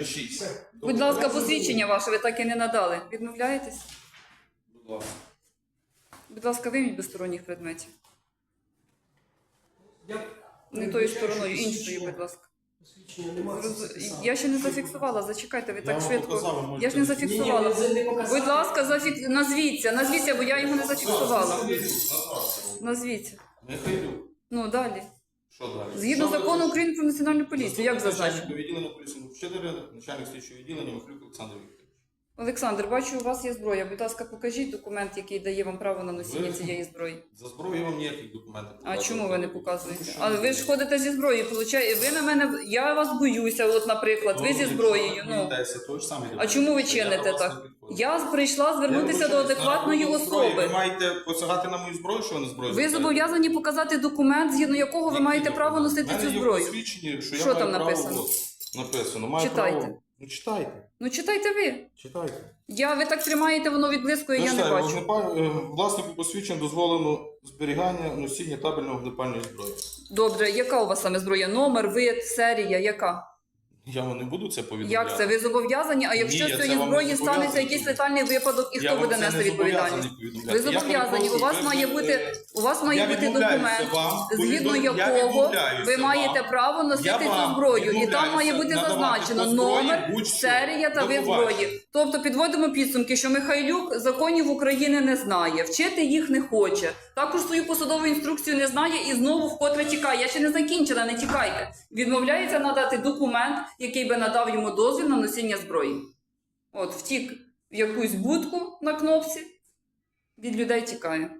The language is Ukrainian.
Пишіть. Будь ласка, посвідчення ваше, ви так і не надали. Відмовляєтесь? Будь ласка. Будь ласка, вийміть без сторонніх предметів. Я Не тою стороною, іншою, будь ласка. Посвідчення немає. Роз- Я ще не зафіксувала, зачекайте, ви Я так вам швидко. показав, ви можете- Я ж не зафіксувала. Ні, ні, не. Будь ласка, зафік... назвіться, назвіться, бо я його не зафіксувала. Назвіться. Михайлюк. Ну, далі. Що далі? Згідно Що закону? України про національну поліцію, як зазначено? начальника відділення поліції вчителя, начальник слідчого відділення Михайлюк Олександр Вікторович. Олександр, бачу, у вас є зброя. Будь ласка, покажіть документ, який дає вам право на носіння Ви- цієї зброї. За зброю я вам ніяких документів А показувати чому ви не показуєте? Тому що- А ви ж ходите зі зброєю, получає. Ви на мене. Я вас боюся, от, наприклад, ви зі зброєю. Ну ж саме а чому ви чините так? Я прийшла звернутися до адекватної зброї Ви особи. маєте посягати на мою зброю, що ви на зброю? Ви зобов'язані показати документ, згідно якого ви маєте право носити цю зброю. що, там написано? написано. Маю Читайте. Право... Ну читайте. Ну читайте ви. Читайте. Я ви так тримаєте, воно відблискує, я не бачу. Вогнепаль- е, Власнику посвідчень дозволено зберігання носіння табельної вогнепальної зброї. Добре, яка у вас саме зброя? Номер, вид, серія, яка? Я вам не буду це повідомляти. Як це? Ви зобов'язані? А якщо Ні, я це не зброї зобов'язаний станеться якийсь летальний випадок, і Я хто вам буде це нести відповідальність? зобов'язаний повідомляти. Ви Я зобов'язані. У вас перепрошую, має ви- бути е, у вас має я бути відмовляюся документ, вам згідно повідом- я якого відмовляюся ви вам. маєте право носити Я цю вам зброю, і там відмовляюся має бути надавати зазначено по зброї номер, будь-що. серія та До вид побачення. зброї. Тобто підводимо підсумки, що Михайлюк законів України не знає, вчити їх не хоче. Також свою посадову інструкцію не знає і знову вкотре тікає. Я ще не закінчила, не тікайте. Відмовляється надати документ, який би надав йому дозвіл на носіння зброї. От втік в якусь будку на кнопці, від людей тікає.